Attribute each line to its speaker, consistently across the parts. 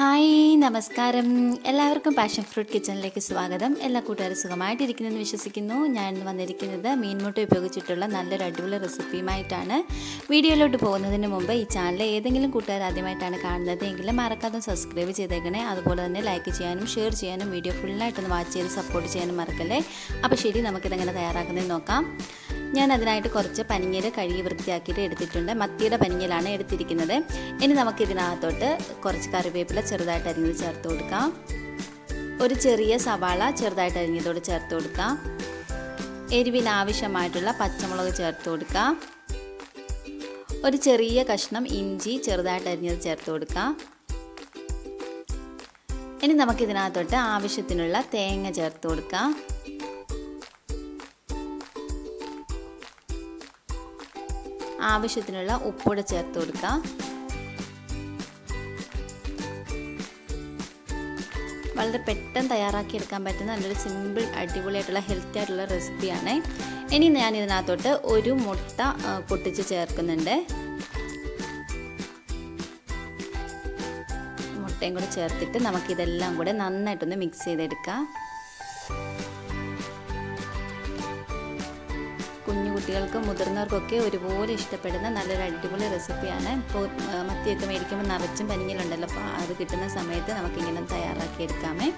Speaker 1: Hi നമസ്കാരം. എല്ലാവർക്കും passion fruit കിച്ചണിലേക്ക് സ്വാഗതം. എല്ലാ കൂട്ടുകാരും സുഖമായിട്ടിരിക്കുന്നെന്ന് വിശ്വസിക്കുന്നു. ഞാൻ ഇന്ന് വന്നിരിക്കുന്നത് മീൻമുട്ട ഉപയോഗിച്ചിട്ടുള്ള നല്ലൊരു അടിപൊളി റെസിപ്പിയുമായിട്ടാണ്. വീഡിയോയിലോട്ട് പോകുന്നതിന് മുമ്പ് ഈ ചാനൽ ഏതെങ്കിലും കൂട്ടുകാർ ആദ്യമായിട്ടാണ് കാണുന്നത് എങ്കിൽ മറക്കാതെ സബ്സ്ക്രൈബ് ചെയ്തേക്കണേ. അതുപോലെ തന്നെ ലൈക്ക് ചെയ്യാനും ഷെയർ ചെയ്യാനും വീഡിയോ ഫുള്ളായിട്ടൊന്ന് വാച്ച് ചെയ്ത് സപ്പോർട്ട് ചെയ്യാനും മറക്കല്ലേ? അപ്പോൾ ശരി നമുക്കിതെങ്ങനെ തയ്യാറാക്കുന്നത് നോക്കാം. ഞാൻ അതിനായിട്ട് കുറച്ച് പനിങ്ങീര് കഴുകി വൃത്തിയാക്കിയിട്ട് എടുത്തിട്ടുണ്ട്. മത്തിയുടെ പനിങ്ങീരാണ് എടുത്തിരിക്കുന്നത്. ഇനി നമുക്ക് ഇതിനകത്തോട്ട് കുറച്ച് കറിവേപ്പില ചെറുതായിട്ട് അരിഞ്ഞത് ചേർത്ത് കൊടുക്കാം. ഒരു ചെറിയ സവാള ചെറുതായിട്ട് അരിഞ്ഞതോട് ചേർത്ത് കൊടുക്കാം. എരിവിന് ആവശ്യമായിട്ടുള്ള പച്ചമുളക് ചേർത്ത് കൊടുക്കാം. ഒരു ചെറിയ കഷ്ണം ഇഞ്ചി ചെറുതായിട്ട് അരിഞ്ഞത് ചേർത്ത് കൊടുക്കാം. ഇനി നമുക്ക് ഇതിനകത്തോട്ട് ആവശ്യത്തിനുള്ള തേങ്ങ ചേർത്ത് കൊടുക്കാം. ആവശ്യത്തിനുള്ള ഉപ്പൂടെ ചേർത്ത് കൊടുക്കുക വളരെ പെട്ടെന്ന് തയ്യാറാക്കി എടുക്കാൻ പറ്റുന്ന നല്ലൊരു സിമ്പിൾ അടിപൊളിയായിട്ടുള്ള ഹെൽത്തി ആയിട്ടുള്ള റെസിപ്പിയാണ് ഇനി ഞാൻ ഇതിനകത്തോട്ട് ഒരു മുട്ട പൊട്ടിച്ച് ചേർക്കുന്നുണ്ട്. മുട്ടയും കൂടെ ചേർത്തിട്ട് നമുക്കിതെല്ലാം കൂടെ നന്നായിട്ടൊന്ന് മിക്സ് ചെയ്തെടുക്കാം. കുഞ്ഞു കുട്ടികൾക്കും മുതിർന്നവർക്കൊക്കെ ഒരുപോലെ ഇഷ്ടപ്പെടുന്ന നല്ലൊരു അടിപൊളി റെസിപ്പിയാണ്. ഇപ്പോൾ മത്തിയൊക്കെ മേടിക്കുമ്പോൾ നിറച്ചും പനിങ്ങിലുണ്ടല്ലോ അപ്പോൾ അത് കിട്ടുന്ന സമയത്ത് നമുക്കിങ്ങനെ തയ്യാറാക്കി എടുക്കാമേ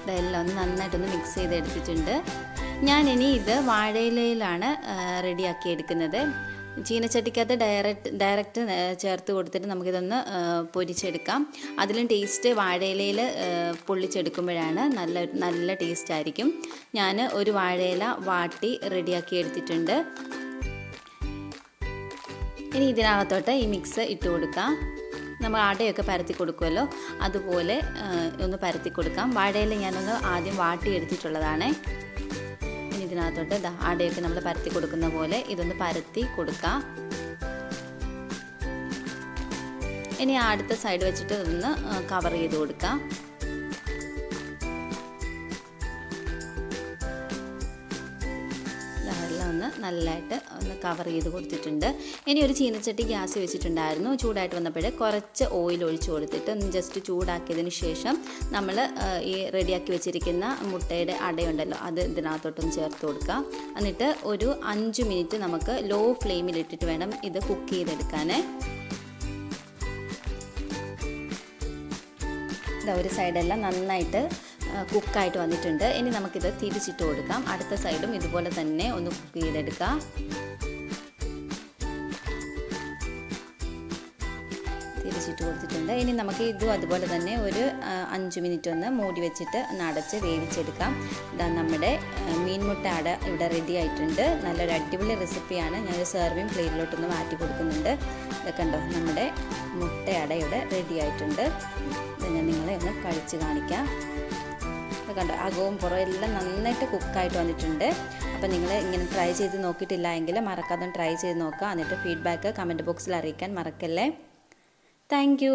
Speaker 1: ഇതെല്ലാം ഒന്ന് നന്നായിട്ടൊന്ന് മിക്സ് ചെയ്തെടുത്തിട്ടുണ്ട്. ഞാനിനി ഇത് വാഴയിലയിലാണ് റെഡിയാക്കി എടുക്കുന്നത് ചീനച്ചട്ടിക്കകത്ത് ഡയറക്റ്റ് ഡയറക്റ്റ് ചേർത്ത് കൊടുത്തിട്ട് നമുക്കിതൊന്ന് പൊരിച്ചെടുക്കാം. അതിലും ടേസ്റ്റ് വാഴയിലയിൽ പൊള്ളിച്ചെടുക്കുമ്പോഴാണ് നല്ല നല്ല ടേസ്റ്റ് ആയിരിക്കും. ഞാൻ ഒരു വാഴയില വാട്ടി റെഡിയാക്കി എടുത്തിട്ടുണ്ട്. ഇനി ഇതിനകത്തോട്ട് ഈ മിക്സ് ഇട്ട് കൊടുക്കാം. നമ്മൾ അടയൊക്കെ പരത്തി കൊടുക്കുമല്ലോ. അതുപോലെ ഒന്ന് പരത്തി കൊടുക്കാം. വാഴയില ഞാനൊന്ന് ആദ്യം വാട്ടി എടുത്തിട്ടുള്ളതാണ് ഇതിനകത്തോട്ട് ഇതാ അടയൊക്കെ നമ്മൾ പരത്തി കൊടുക്കുന്ന പോലെ ഇതൊന്ന് പരത്തി കൊടുക്കാം. ഇനി അടുത്ത സൈഡ് വെച്ചിട്ട് ഒന്ന് കവർ ചെയ്ത് കൊടുക്കാം. നല്ലതായിട്ട് ഒന്ന് കവർ ചെയ്ത് കൊടുത്തിട്ടുണ്ട്. ഇനി ഒരു ചീനച്ചട്ടി ഗ്യാസ് വെച്ചിട്ടുണ്ടായിരുന്നു. ചൂടായിട്ട് വന്നപ്പോഴേ കുറച്ച് ഓയിൽ ഒഴിച്ചു കൊടുത്തിട്ട് ഒന്ന് ജസ്റ്റ് ചൂടാക്കിയതിന് ശേഷം നമ്മൾ ഈ റെഡിയാക്കി വെച്ചിരിക്കുന്ന മുട്ടയുടെ അടയുണ്ടല്ലോ അത് ഇതിനകത്തോട്ടൊന്ന് ചേർത്ത് കൊടുക്കുക എന്നിട്ട് ഒരു അഞ്ച് മിനിറ്റ് നമുക്ക് ലോ ഫ്ലെയിമിൽ ഇട്ടിട്ട് വേണം ഇത് കുക്ക് ചെയ്തെടുക്കാനേ. ഒരു സൈഡെല്ലാം നന്നായിട്ട് കുക്കായിട്ട് വന്നിട്ടുണ്ട്. ഇനി നമുക്കിത് തിരിച്ചിട്ട് കൊടുക്കാം. അടുത്ത സൈഡും ഇതുപോലെ തന്നെ ഒന്ന് കുക്ക് ചെയ്തെടുക്കാം. തിരിച്ചിട്ട് കൊടുത്തിട്ടുണ്ട്. ഇനി നമുക്ക് ഇതും അതുപോലെ തന്നെ ഒരു അഞ്ച് മിനിറ്റ് ഒന്ന് മൂടി വെച്ചിട്ട് ഒന്ന് അടച്ച് വേവിച്ചെടുക്കാം. ഇതാ നമ്മുടെ മീൻമുട്ട അട ഇവിടെ റെഡി ആയിട്ടുണ്ട്. നല്ലൊരു അടിപൊളി റെസിപ്പിയാണ് ഞാൻ സെർവിങ് പ്ലേറ്റിലോട്ടൊന്ന് മാറ്റി കൊടുക്കുന്നുണ്ട്. ഇതൊക്കെ ഉണ്ടോ നമ്മുടെ മുട്ട അട ഇവിടെ റെഡി ആയിട്ടുണ്ട്. ഇത് ഞാൻ നിങ്ങളെ ഒന്ന് കഴിച്ച് കാണിക്കാം. കണ്ടോ? അകവും പുറവും എല്ലാം നന്നായിട്ട് കുക്കായിട്ട് വന്നിട്ടുണ്ട്. അപ്പോൾ നിങ്ങൾ ഇങ്ങനെ ട്രൈ ചെയ്ത് നോക്കിയിട്ടില്ല എങ്കിൽ മറക്കാതെ ട്രൈ ചെയ്ത് നോക്കുക. എന്നിട്ട് ഫീഡ്ബാക്ക് കമന്റ് ബോക്സിൽ അറിയിക്കാൻ മറക്കല്ലേ? താങ്ക്